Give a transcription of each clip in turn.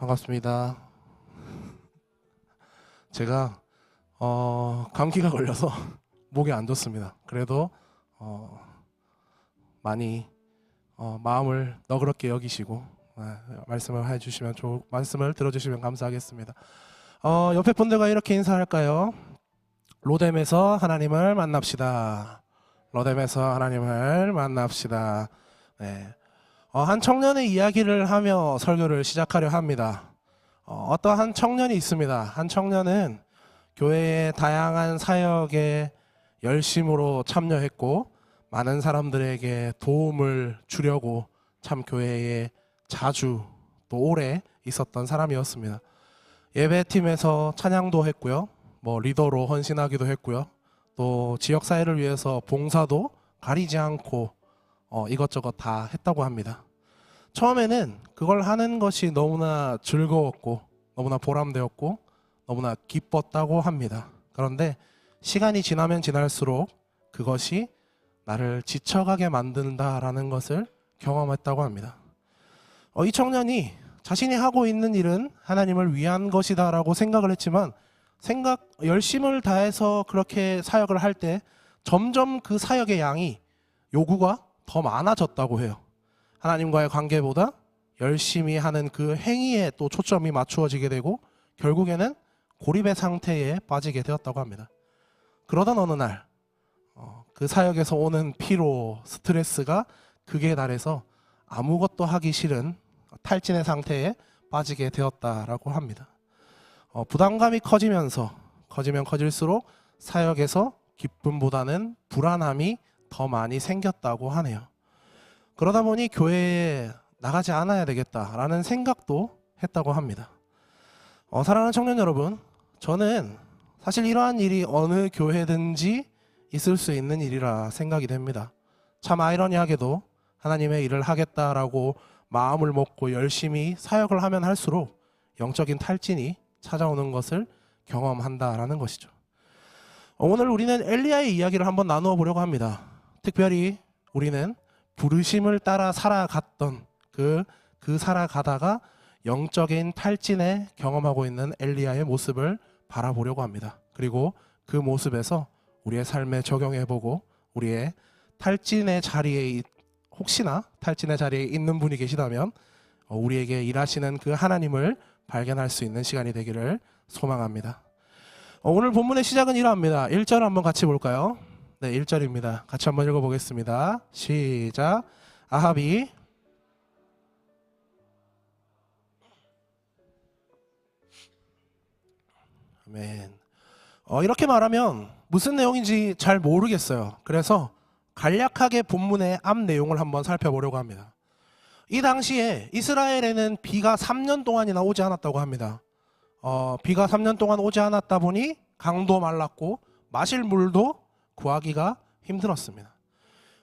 반갑습니다. 제가 어, 감기가 걸려서 목이 안 좋습니다. 그래도 어, 많이 어, 마음을 너그럽게 여기시고 아, 말씀을 해주시면 좋 말씀을 들어주시면 감사하겠습니다. 어, 옆에 분들과 이렇게 인사할까요? 로뎀에서 하나님을 만납시다. 로뎀에서 하나님을 만납시다. 네. 어, 한 청년의 이야기를 하며 설교를 시작하려 합니다. 어, 어떠한 청년이 있습니다. 한 청년은 교회의 다양한 사역에 열심으로 참여했고 많은 사람들에게 도움을 주려고 참 교회에 자주 또 오래 있었던 사람이었습니다. 예배팀에서 찬양도 했고요. 뭐 리더로 헌신하기도 했고요. 또 지역 사회를 위해서 봉사도 가리지 않고 어, 이것저것 다 했다고 합니다. 처음에는 그걸 하는 것이 너무나 즐거웠고 너무나 보람되었고 너무나 기뻤다고 합니다. 그런데 시간이 지나면 지날수록 그것이 나를 지쳐가게 만든다라는 것을 경험했다고 합니다. 어, 이 청년이 자신이 하고 있는 일은 하나님을 위한 것이다라고 생각을 했지만 생각 열심을 다해서 그렇게 사역을 할 때 점점 그 사역의 양이 요구가 더 많아졌다고 해요. 하나님과의 관계보다 열심히 하는 그 행위에 또 초점이 맞추어지게 되고 결국에는 고립의 상태에 빠지게 되었다고 합니다. 그러던 어느 날, 어, 그 사역에서 오는 피로, 스트레스가 극에 달해서 아무것도 하기 싫은 탈진의 상태에 빠지게 되었다라고 합니다. 어, 부담감이 커지면서 커지면 커질수록 사역에서 기쁨보다는 불안함이 더 많이 생겼다고 하네요. 그러다 보니 교회에 나가지 않아야 되겠다라는 생각도 했다고 합니다. 어, 사랑하는 청년 여러분, 저는 사실 이러한 일이 어느 교회든지 있을 수 있는 일이라 생각이 됩니다. 참 아이러니하게도 하나님의 일을 하겠다라고 마음을 먹고 열심히 사역을 하면 할수록 영적인 탈진이 찾아오는 것을 경험한다라는 것이죠. 어, 오늘 우리는 엘리야의 이야기를 한번 나누어 보려고 합니다. 특별히 우리는 부르심을 따라 살아갔던 그, 그 살아가다가 영적인 탈진에 경험하고 있는 엘리야의 모습을 바라보려고 합니다. 그리고 그 모습에서 우리의 삶에 적용해보고 우리의 탈진의 자리에 있- 혹시나 탈진의 자리에 있는 분이 계시다면 어, 우리에게 일하시는 그 하나님을 발견할 수 있는 시간이 되기를 소망합니다. 어, 오늘 본문의 시작은 이러합니다. 1절 한번 같이 볼까요? 네, 1절입니다. 같이 한번 읽어보겠습니다. 시작. 아합이 아멘. 어, 이렇게 말하면 무슨 내용인지 잘 모르겠어요. 그래서 간략하게 본문의 앞 내용을 한번 살펴보려고 합니다. 이 당시에 이스라엘에는 비가 3년 동안이나 오지 않았다고 합니다. 어, 비가 3년 동안 오지 않았다 보니 강도 말랐고 마실 물도 구하기가 힘들었습니다.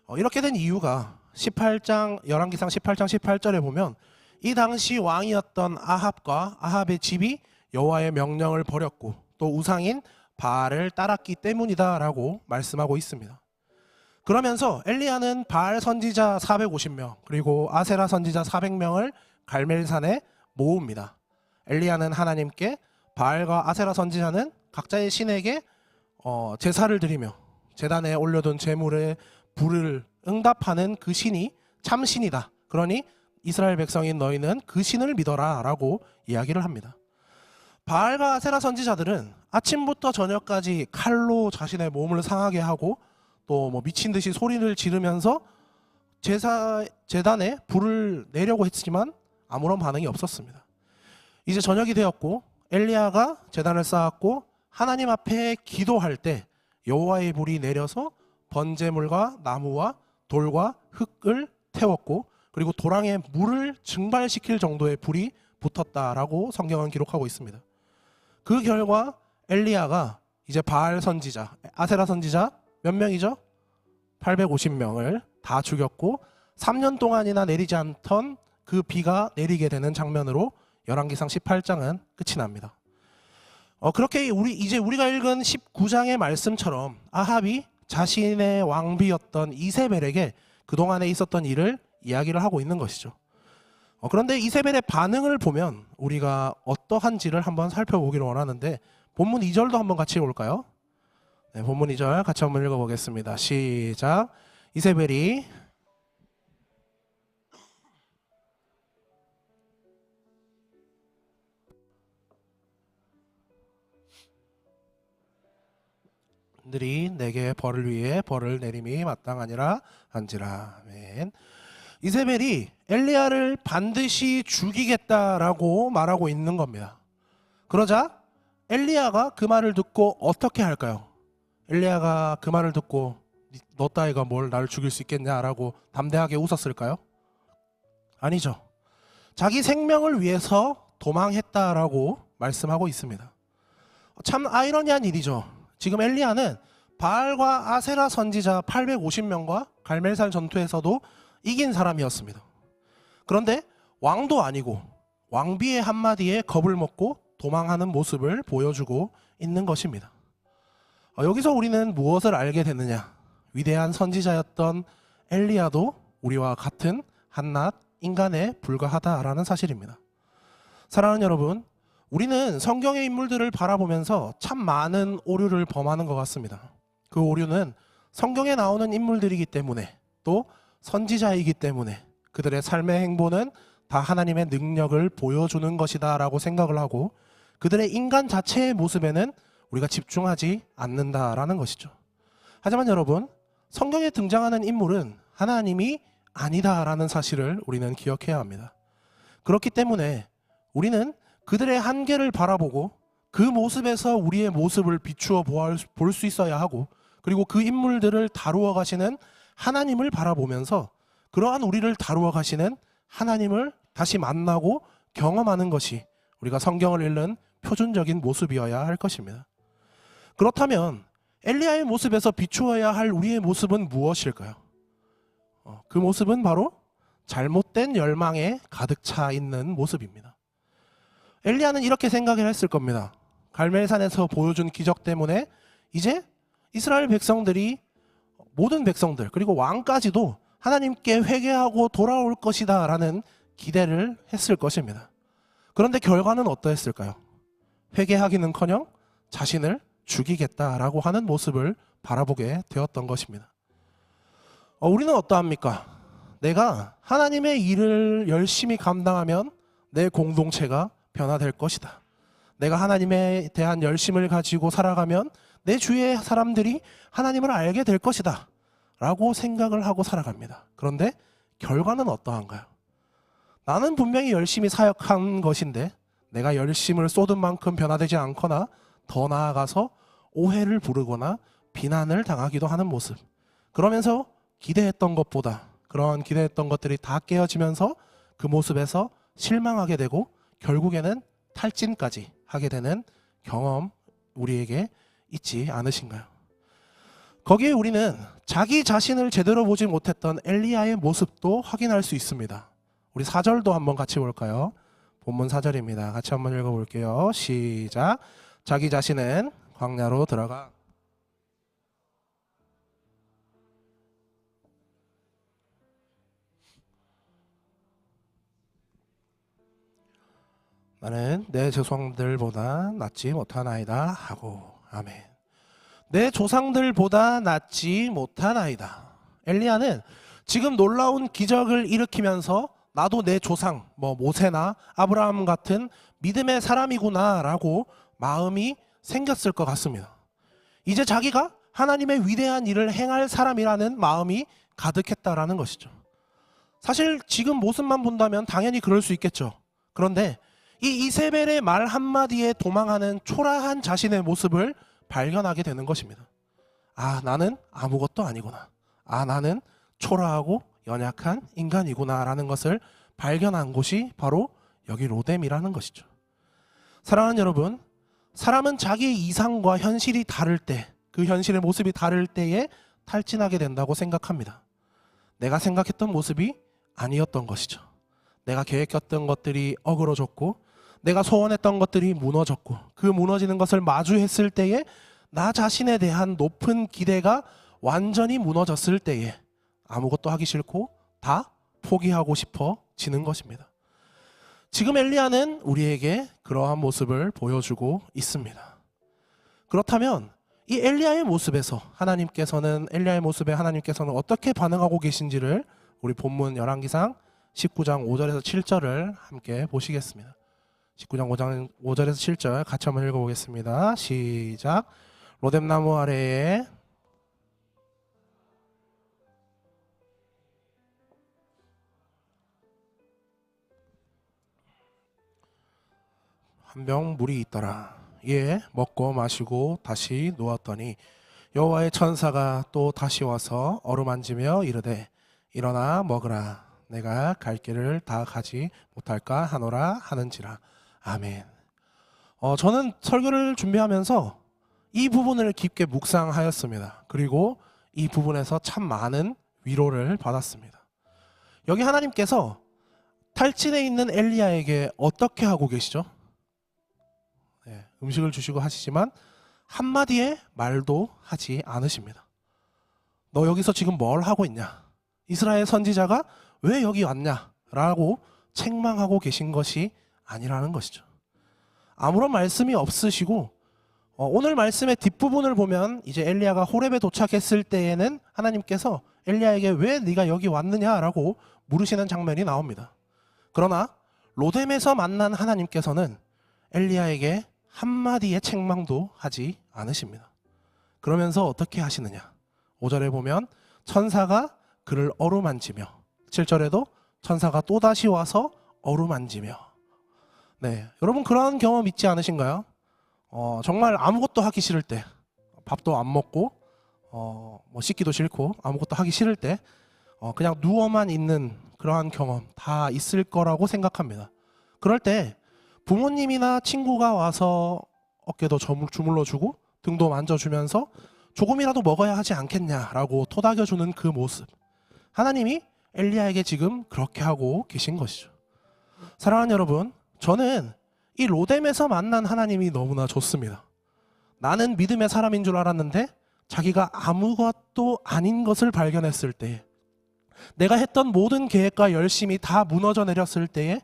어, 이렇게 된 이유가 18장 열왕기상 18장 18절에 보면 이 당시 왕이었던 아합과 아합의 집이 여호와의 명령을 버렸고 또 우상인 바알을 따랐기 때문이다라고 말씀하고 있습니다. 그러면서 엘리야는 바알 선지자 450명 그리고 아세라 선지자 400명을 갈멜산에 모읍니다. 엘리야는 하나님께 바알과 아세라 선지자는 각자의 신에게 어, 제사를 드리며 제단에 올려둔 제물에 불을 응답하는 그 신이 참 신이다. 그러니 이스라엘 백성인 너희는 그 신을 믿어라라고 이야기를 합니다. 바알과 아세라 선지자들은 아침부터 저녁까지 칼로 자신의 몸을 상하게 하고 또 뭐 미친 듯이 소리를 지르면서 제사 제단에 불을 내려고 했지만 아무런 반응이 없었습니다. 이제 저녁이 되었고 엘리야가 제단을 쌓았고 하나님 앞에 기도할 때 여호와의 불이 내려서 번제물과 나무와 돌과 흙을 태웠고 그리고 도랑에 물을 증발시킬 정도의 불이 붙었다라고 성경은 기록하고 있습니다. 그 결과 엘리야가 이제 바알 선지자, 아세라 선지자 몇 명이죠? 850명을 다 죽였고 3년 동안이나 내리지 않던 그 비가 내리게 되는 장면으로 열왕기상 18장은 끝이 납니다. 어, 그렇게 우리 이제 우리가 읽은 19장의 말씀처럼 아합이 자신의 왕비였던 이세벨에게 그동안에 있었던 일을 이야기를 하고 있는 것이죠. 어, 그런데 이세벨의 반응을 보면 우리가 어떠한지를 한번 살펴보기를 원하는데 본문 2절도 한번 같이 볼까요? 네, 본문 2절 같이 한번 읽어보겠습니다. 시작. 이세벨이 들이 내게 벌을 위해 벌을 내림이 마땅하니라 한지라. 아멘. 이세벨이 엘리야를 반드시 죽이겠다라고 말하고 있는 겁니다. 그러자 엘리야가 그 말을 듣고 어떻게 할까요? 엘리야가 그 말을 듣고 니- 너 따위가 뭘 나를 죽일 수 있겠냐라고 담대하게 웃었을까요? 아니죠. 자기 생명을 위해서 도망했다라고 말씀하고 있습니다. 참 아이러니한 일이죠. 지금 엘리야는 바알과 아세라 선지자 850명과 갈멜산 전투에서도 이긴 사람이었습니다. 그런데 왕도 아니고 왕비의 한마디에 겁을 먹고 도망하는 모습을 보여주고 있는 것입니다. 어, 여기서 우리는 무엇을 알게 되느냐? 위대한 선지자였던 엘리야도 우리와 같은 한낱 인간에 불과하다라는 사실입니다. 사랑하는 여러분, 우리는 성경의 인물들을 바라보면서 참 많은 오류를 범하는 것 같습니다. 그 오류는 성경에 나오는 인물들이기 때문에 또 선지자이기 때문에 그들의 삶의 행보는 다 하나님의 능력을 보여주는 것이다 라고 생각을 하고 그들의 인간 자체의 모습에는 우리가 집중하지 않는다라는 것이죠. 하지만 여러분, 성경에 등장하는 인물은 하나님이 아니다라는 사실을 우리는 기억해야 합니다. 그렇기 때문에 우리는 그들의 한계를 바라보고 그 모습에서 우리의 모습을 비추어 볼 수 있어야 하고 그리고 그 인물들을 다루어 가시는 하나님을 바라보면서 그러한 우리를 다루어 가시는 하나님을 다시 만나고 경험하는 것이 우리가 성경을 읽는 표준적인 모습이어야 할 것입니다. 그렇다면 엘리야의 모습에서 비추어야 할 우리의 모습은 무엇일까요? 어, 그 모습은 바로 잘못된 열망에 가득 차 있는 모습입니다. 엘리야는 이렇게 생각을 했을 겁니다. 갈멜산에서 보여준 기적 때문에 이제 이스라엘 백성들이 모든 백성들 그리고 왕까지도 하나님께 회개하고 돌아올 것이다라는 기대를 했을 것입니다. 그런데 결과는 어떠했을까요? 회개하기는커녕 자신을 죽이겠다라고 하는 모습을 바라보게 되었던 것입니다. 어, 우리는 어떠합니까? 내가 하나님의 일을 열심히 감당하면 내 공동체가 변화될 것이다. 내가 하나님에 대한 열심을 가지고 살아가면 내 주위의 사람들이 하나님을 알게 될 것이다. 라고 생각을 하고 살아갑니다. 그런데 결과는 어떠한가요? 나는 분명히 열심히 사역한 것인데 내가 열심을 쏟은 만큼 변화되지 않거나 더 나아가서 오해를 부르거나 비난을 당하기도 하는 모습. 그러면서 기대했던 것보다 그런 기대했던 것들이 다 깨어지면서 그 모습에서 실망하게 되고 결국에는 탈진까지 하게 되는 경험 우리에게 있지 않으신가요? 거기에 우리는 자기 자신을 제대로 보지 못했던 엘리야의 모습도 확인할 수 있습니다. 우리 4절도 한번 같이 볼까요? 본문 4절입니다. 같이 한번 읽어 볼게요. 시작. 자기 자신은 광야로 들어가 나는 내 조상들보다 낫지 못하나이다 하고 아멘. 내 조상들보다 낫지 못하나이다. 엘리야는 지금 놀라운 기적을 일으키면서 나도 내 조상 뭐 모세나 아브라함 같은 믿음의 사람이구나라고 마음이 생겼을 것 같습니다. 이제 자기가 하나님의 위대한 일을 행할 사람이라는 마음이 가득했다라는 것이죠. 사실 지금 모습만 본다면 당연히 그럴 수 있겠죠. 그런데 이 이세벨의 말 한마디에 도망하는 초라한 자신의 모습을 발견하게 되는 것입니다. 아, 나는 아무것도 아니구나. 아, 나는 초라하고 연약한 인간이구나라는 것을 발견한 곳이 바로 여기 로뎀이라는 것이죠. 사랑하는 여러분, 사람은 자기의 이상과 현실이 다를 때, 그 현실의 모습이 다를 때에 탈진하게 된다고 생각합니다. 내가 생각했던 모습이 아니었던 것이죠. 내가 계획했던 것들이 어그러졌고, 내가 소원했던 것들이 무너졌고, 그 무너지는 것을 마주했을 때에 나 자신에 대한 높은 기대가 완전히 무너졌을 때에 아무것도 하기 싫고 다 포기하고 싶어 지는 것입니다. 지금 엘리야는 우리에게 그러한 모습을 보여주고 있습니다. 그렇다면 이 엘리야의 모습에서 하나님께서는 엘리야의 모습에 하나님께서는 어떻게 반응하고 계신지를 우리 본문 열왕기상 19장 5절에서 7절을 함께 보시겠습니다. 19장 5장 5절에서 7절 같이 한번 읽어보겠습니다. 시작. 로뎀나무 아래에 한 병 물이 있더라. 이에 먹고 마시고 다시 누웠더니 여호와의 천사가 또 다시 와서 어루만지며 이르되 일어나 먹으라. 내가 갈 길을 다 가지 못할까 하노라 하는지라. 아멘. 어, 저는 설교를 준비하면서 이 부분을 깊게 묵상하였습니다. 그리고 이 부분에서 참 많은 위로를 받았습니다. 여기 하나님께서 탈진에 있는 엘리야에게 어떻게 하고 계시죠? 네, 음식을 주시고 하시지만 한마디의 말도 하지 않으십니다. 너 여기서 지금 뭘 하고 있냐? 이스라엘 선지자가 왜 여기 왔냐? 라고 책망하고 계신 것이 아니라는 것이죠. 아무런 말씀이 없으시고 어, 오늘 말씀의 뒷부분을 보면 이제 엘리야가 호렙에 도착했을 때에는 하나님께서 엘리야에게 왜 네가 여기 왔느냐라고 물으시는 장면이 나옵니다. 그러나 로뎀에서 만난 하나님께서는 엘리야에게 한마디의 책망도 하지 않으십니다. 그러면서 어떻게 하시느냐? 5절에 보면 천사가 그를 어루만지며 7절에도 천사가 또다시 와서 어루만지며 네, 여러분 그런 경험 있지 않으신가요? 어, 정말 아무것도 하기 싫을 때 밥도 안 먹고 어, 뭐 씻기도 싫고 아무것도 하기 싫을 때 어, 그냥 누워만 있는 그러한 경험 다 있을 거라고 생각합니다. 그럴 때 부모님이나 친구가 와서 어깨도 저물- 주물러 주고 등도 만져주면서 조금이라도 먹어야 하지 않겠냐라고 토닥여 주는 그 모습. 하나님이 엘리야에게 지금 그렇게 하고 계신 것이죠. 사랑하는 여러분, 저는 이 로뎀에서 만난 하나님이 너무나 좋습니다. 나는 믿음의 사람인 줄 알았는데 자기가 아무것도 아닌 것을 발견했을 때 내가 했던 모든 계획과 열심이 다 무너져 내렸을 때에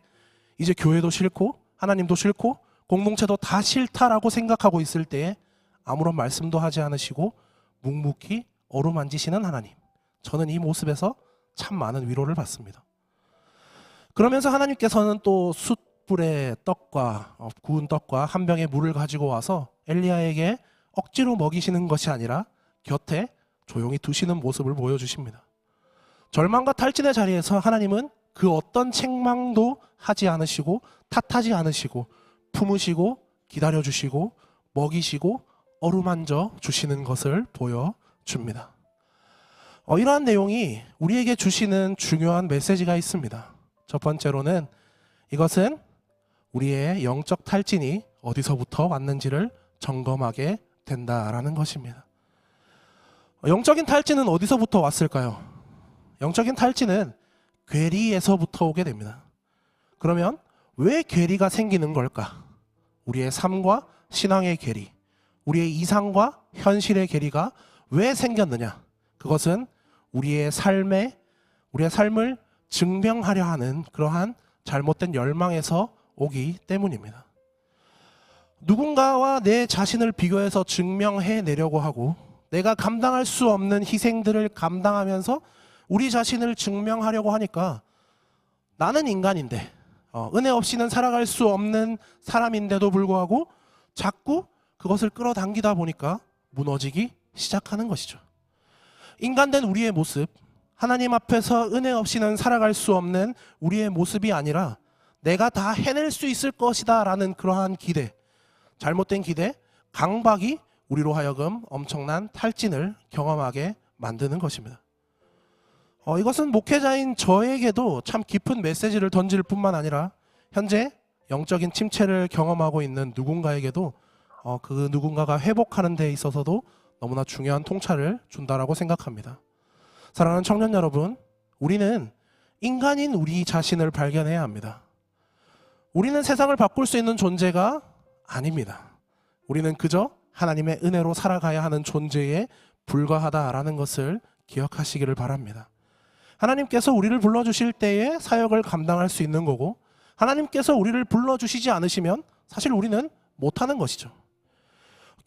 이제 교회도 싫고 하나님도 싫고 공동체도 다 싫다라고 생각하고 있을 때에 아무런 말씀도 하지 않으시고 묵묵히 어루만지시는 하나님. 저는 이 모습에서 참 많은 위로를 받습니다. 그러면서 하나님께서는 또 숯불에 떡과 어, 구운 떡과 한 병의 물을 가지고 와서 엘리야에게 억지로 먹이시는 것이 아니라 곁에 조용히 두시는 모습을 보여주십니다. 절망과 탈진의 자리에서 하나님은 그 어떤 책망도 하지 않으시고 탓하지 않으시고 품으시고 기다려주시고 먹이시고 어루만져 주시는 것을 보여줍니다. 어, 이러한 내용이 우리에게 주시는 중요한 메시지가 있습니다. 첫 번째로는 이것은 우리의 영적 탈진이 어디서부터 왔는지를 점검하게 된다라는 것입니다. 어, 영적인 탈진은 어디서부터 왔을까요? 영적인 탈진은 괴리에서부터 오게 됩니다. 그러면 왜 괴리가 생기는 걸까? 우리의 삶과 신앙의 괴리, 우리의 이상과 현실의 괴리가 왜 생겼느냐? 그것은 우리의 삶에 우리의 삶을 증명하려 하는 그러한 잘못된 열망에서 오기 때문입니다. 누군가와 내 자신을 비교해서 증명해 내려고 하고 내가 감당할 수 없는 희생들을 감당하면서 우리 자신을 증명하려고 하니까 나는 인간인데 어, 은혜 없이는 살아갈 수 없는 사람인데도 불구하고 자꾸 그것을 끌어당기다 보니까 무너지기 시작하는 것이죠. 인간된 우리의 모습, 하나님 앞에서 은혜 없이는 살아갈 수 없는 우리의 모습이 아니라 내가 다 해낼 수 있을 것이다 라는 그러한 기대, 잘못된 기대, 강박이 우리로 하여금 엄청난 탈진을 경험하게 만드는 것입니다. 어, 이것은 목회자인 저에게도 참 깊은 메시지를 던질 뿐만 아니라 현재 영적인 침체를 경험하고 있는 누군가에게도 어, 그 누군가가 회복하는 데 있어서도 너무나 중요한 통찰을 준다라고 생각합니다. 사랑하는 청년 여러분, 우리는 인간인 우리 자신을 발견해야 합니다. 우리는 세상을 바꿀 수 있는 존재가 아닙니다. 우리는 그저 하나님의 은혜로 살아가야 하는 존재에 불과하다라는 것을 기억하시기를 바랍니다. 하나님께서 우리를 불러주실 때에 사역을 감당할 수 있는 거고 하나님께서 우리를 불러주시지 않으시면 사실 우리는 못하는 것이죠.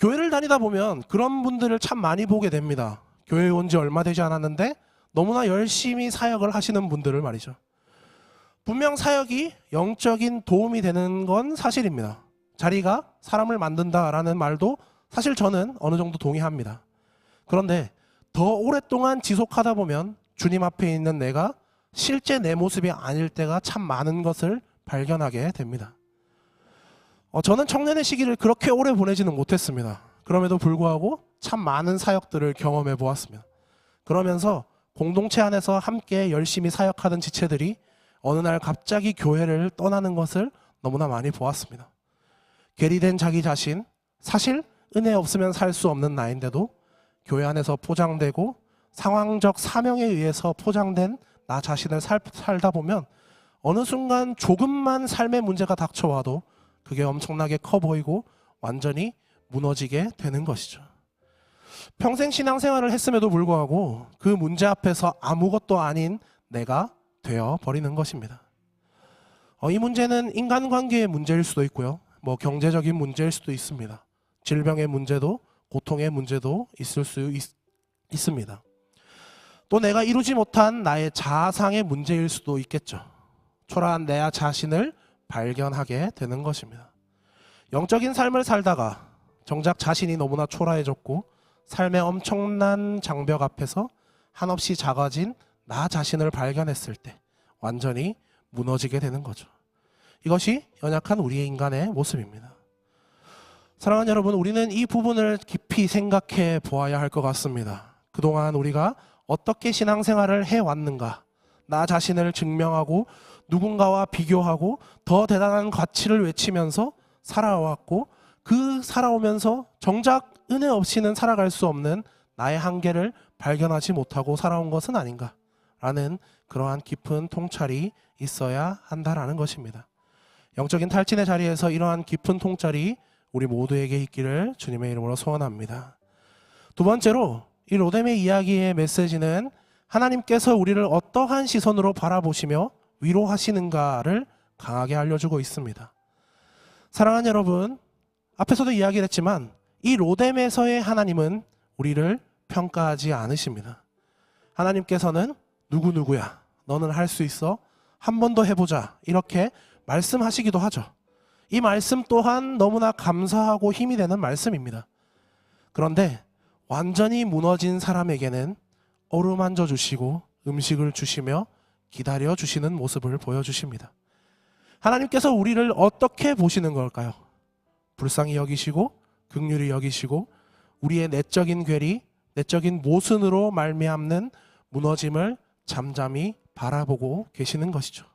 교회를 다니다 보면 그런 분들을 참 많이 보게 됩니다. 교회에 온지 얼마 되지 않았는데 너무나 열심히 사역을 하시는 분들을 말이죠. 분명 사역이 영적인 도움이 되는 건 사실입니다. 자리가 사람을 만든다라는 말도 사실 저는 어느 정도 동의합니다. 그런데 더 오랫동안 지속하다 보면 주님 앞에 있는 내가 실제 내 모습이 아닐 때가 참 많은 것을 발견하게 됩니다. 어, 저는 청년의 시기를 그렇게 오래 보내지는 못했습니다. 그럼에도 불구하고 참 많은 사역들을 경험해 보았습니다. 그러면서 공동체 안에서 함께 열심히 사역하던 지체들이 어느 날 갑자기 교회를 떠나는 것을 너무나 많이 보았습니다. 괴리된 자기 자신, 사실 은혜 없으면 살 수 없는 나인데도 교회 안에서 포장되고 상황적 사명에 의해서 포장된 나 자신을 살, 살다 보면 어느 순간 조금만 삶의 문제가 닥쳐와도 그게 엄청나게 커 보이고 완전히 무너지게 되는 것이죠. 평생 신앙생활을 했음에도 불구하고 그 문제 앞에서 아무것도 아닌 내가 되어 버리는 것입니다. 어, 이 문제는 인간관계의 문제일 수도 있고요. 뭐 경제적인 문제일 수도 있습니다. 질병의 문제도 고통의 문제도 있을 수 있, 있습니다. 또 내가 이루지 못한 나의 자아상의 문제일 수도 있겠죠. 초라한 내 자신을 발견하게 되는 것입니다. 영적인 삶을 살다가 정작 자신이 너무나 초라해졌고 삶의 엄청난 장벽 앞에서 한없이 작아진 나 자신을 발견했을 때 완전히 무너지게 되는 거죠. 이것이 연약한 우리의 인간의 모습입니다. 사랑하는 여러분, 우리는 이 부분을 깊이 생각해 보아야 할 것 같습니다. 그동안 우리가 어떻게 신앙생활을 해왔는가, 나 자신을 증명하고 누군가와 비교하고 더 대단한 가치를 외치면서 살아왔고 그 살아오면서 정작 은혜 없이는 살아갈 수 없는 나의 한계를 발견하지 못하고 살아온 것은 아닌가 라는 그러한 깊은 통찰이 있어야 한다라는 것입니다. 영적인 탈진의 자리에서 이러한 깊은 통찰이 우리 모두에게 있기를 주님의 이름으로 소원합니다. 두 번째로 이 로뎀의 이야기의 메시지는 하나님께서 우리를 어떠한 시선으로 바라보시며 위로하시는가를 강하게 알려주고 있습니다. 사랑하는 여러분, 앞에서도 이야기를 했지만 이 로뎀에서의 하나님은 우리를 평가하지 않으십니다. 하나님께서는 누구누구야, 너는 할 수 있어, 한 번 더 해보자, 이렇게 말씀하시기도 하죠. 이 말씀 또한 너무나 감사하고 힘이 되는 말씀입니다. 그런데 완전히 무너진 사람에게는 어루만져 주시고 음식을 주시며 기다려 주시는 모습을 보여주십니다. 하나님께서 우리를 어떻게 보시는 걸까요? 불쌍히 여기시고 극률이 여기시고 우리의 내적인 괴리, 내적인 모순으로 말미암는 무너짐을 잠잠히 바라보고 계시는 것이죠.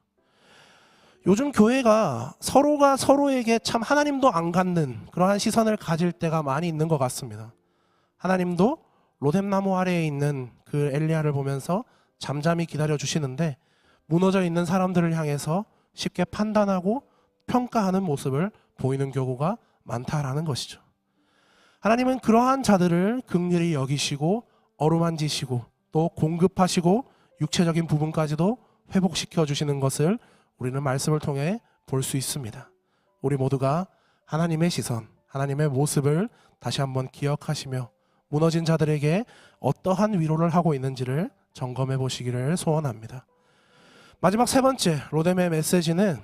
요즘 교회가 서로가 서로에게 참 하나님도 안 갖는 그러한 시선을 가질 때가 많이 있는 것 같습니다. 하나님도 로뎀나무 아래에 있는 그 엘리야를 보면서 잠잠히 기다려 주시는데 무너져 있는 사람들을 향해서 쉽게 판단하고 평가하는 모습을 보이는 경우가 많다라는 것이죠. 하나님은 그러한 자들을 극렬히 여기시고 어루만지시고 또 공급하시고 육체적인 부분까지도 회복시켜 주시는 것을 우리는 말씀을 통해 볼 수 있습니다. 우리 모두가 하나님의 시선, 하나님의 모습을 다시 한번 기억하시며 무너진 자들에게 어떠한 위로를 하고 있는지를 점검해 보시기를 소원합니다. 마지막 세 번째 로뎀의 메시지는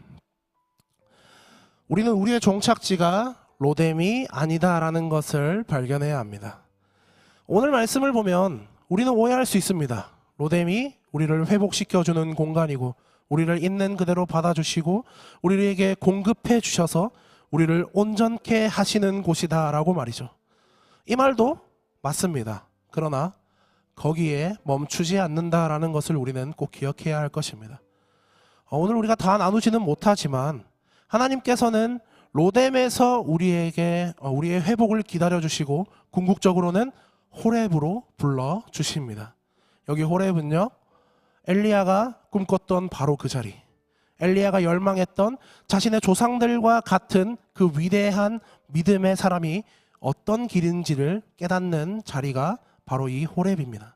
우리는 우리의 종착지가 로뎀이 아니다라는 것을 발견해야 합니다. 오늘 말씀을 보면 우리는 오해할 수 있습니다. 로뎀이 우리를 회복시켜주는 공간이고 우리를 있는 그대로 받아주시고 우리에게 공급해 주셔서 우리를 온전케 하시는 곳이다라고 말이죠. 이 말도 맞습니다. 그러나 거기에 멈추지 않는다라는 것을 우리는 꼭 기억해야 할 것입니다. 어, 오늘 우리가 다 나누지는 못하지만 하나님께서는 로뎀에서 우리에게 어, 우리의 회복을 기다려 주시고 궁극적으로는 호렙으로 불러 주십니다. 여기 호렙은요. 엘리야가 꿈꿨던 바로 그 자리. 엘리야가 열망했던 자신의 조상들과 같은 그 위대한 믿음의 사람이 어떤 길인지를 깨닫는 자리가 바로 이 호렙입니다.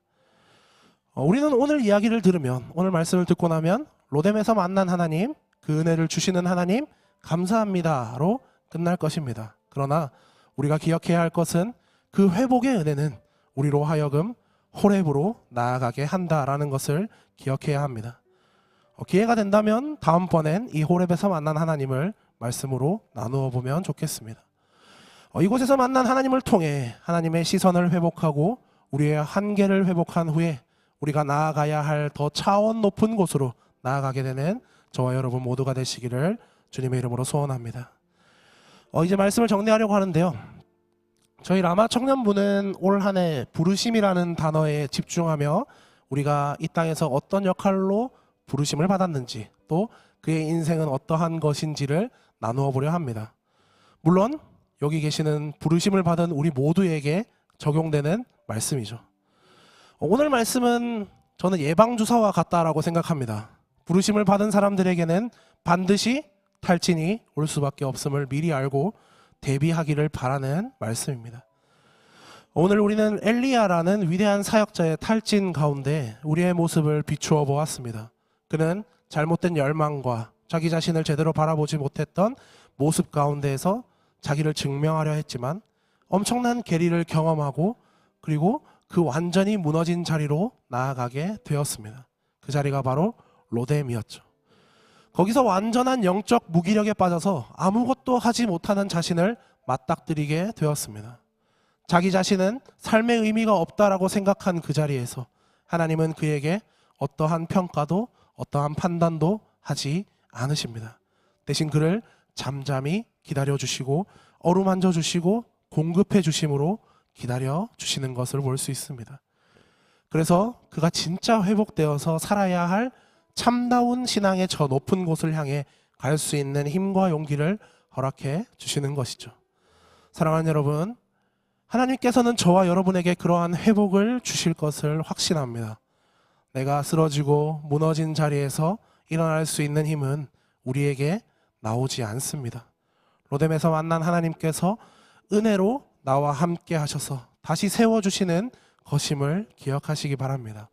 어, 우리는 오늘 이야기를 들으면 오늘 말씀을 듣고 나면 로뎀에서 만난 하나님 그 은혜를 주시는 하나님 감사합니다로 끝날 것입니다. 그러나 우리가 기억해야 할 것은 그 회복의 은혜는 우리로 하여금 호랩으로 나아가게 한다라는 것을 기억해야 합니다. 어, 기회가 된다면 다음번엔 이 호랩에서 만난 하나님을 말씀으로 나누어 보면 좋겠습니다. 어, 이곳에서 만난 하나님을 통해 하나님의 시선을 회복하고 우리의 한계를 회복한 후에 우리가 나아가야 할 더 차원 높은 곳으로 나아가게 되는 저와 여러분 모두가 되시기를 주님의 이름으로 소원합니다. 어, 이제 말씀을 정리하려고 하는데요. 저희 라마 청년부는 올 한 해 부르심이라는 단어에 집중하며 우리가 이 땅에서 어떤 역할로 부르심을 받았는지 또 그의 인생은 어떠한 것인지를 나누어 보려 합니다. 물론 여기 계시는 부르심을 받은 우리 모두에게 적용되는 말씀이죠. 어, 오늘 말씀은 저는 예방주사와 같다라고 생각합니다. 부르심을 받은 사람들에게는 반드시 탈진이 올 수밖에 없음을 미리 알고 대비하기를 바라는 말씀입니다. 오늘 우리는 엘리야라는 위대한 사역자의 탈진 가운데 우리의 모습을 비추어 보았습니다. 그는 잘못된 열망과 자기 자신을 제대로 바라보지 못했던 모습 가운데에서 자기를 증명하려 했지만 엄청난 계리를 경험하고 그리고 그 완전히 무너진 자리로 나아가게 되었습니다. 그 자리가 바로 로뎀이었죠. 거기서 완전한 영적 무기력에 빠져서 아무것도 하지 못하는 자신을 맞닥뜨리게 되었습니다. 자기 자신은 삶의 의미가 없다라고 생각한 그 자리에서 하나님은 그에게 어떠한 평가도 어떠한 판단도 하지 않으십니다. 대신 그를 잠잠히 기다려 주시고 어루만져 주시고 공급해 주심으로 기다려 주시는 것을 볼 수 있습니다. 그래서 그가 진짜 회복되어서 살아야 할 참다운 신앙의 저 높은 곳을 향해 갈 수 있는 힘과 용기를 허락해 주시는 것이죠. 사랑하는 여러분, 하나님께서는 저와 여러분에게 그러한 회복을 주실 것을 확신합니다. 내가 쓰러지고 무너진 자리에서 일어날 수 있는 힘은 우리에게 나오지 않습니다. 로뎀에서 만난 하나님께서 은혜로 나와 함께 하셔서 다시 세워주시는 것임을 기억하시기 바랍니다.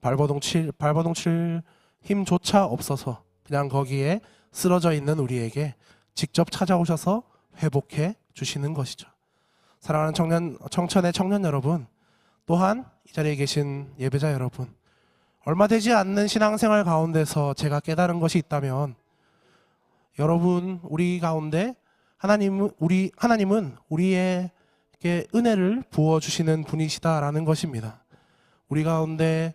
발버둥 칠, 발버둥 칠 힘조차 없어서 그냥 거기에 쓰러져 있는 우리에게 직접 찾아오셔서 회복해 주시는 것이죠. 사랑하는 청년, 청천의 청년 여러분, 또한 이 자리에 계신 예배자 여러분, 얼마 되지 않는 신앙생활 가운데서 제가 깨달은 것이 있다면 여러분 우리 가운데 하나님 우리 하나님은 우리에게 은혜를 부어 주시는 분이시다라는 것입니다. 우리 가운데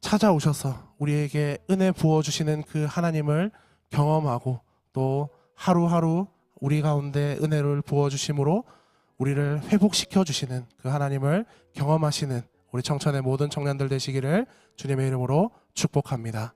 찾아오셔서 우리에게 은혜 부어 주시는 그 하나님을 경험하고 또 하루하루 우리 가운데 은혜를 부어 주심으로 우리를 회복시켜 주시는 그 하나님을 경험하시는 우리 청천의 모든 청년들 되시기를 주님의 이름으로 축복합니다.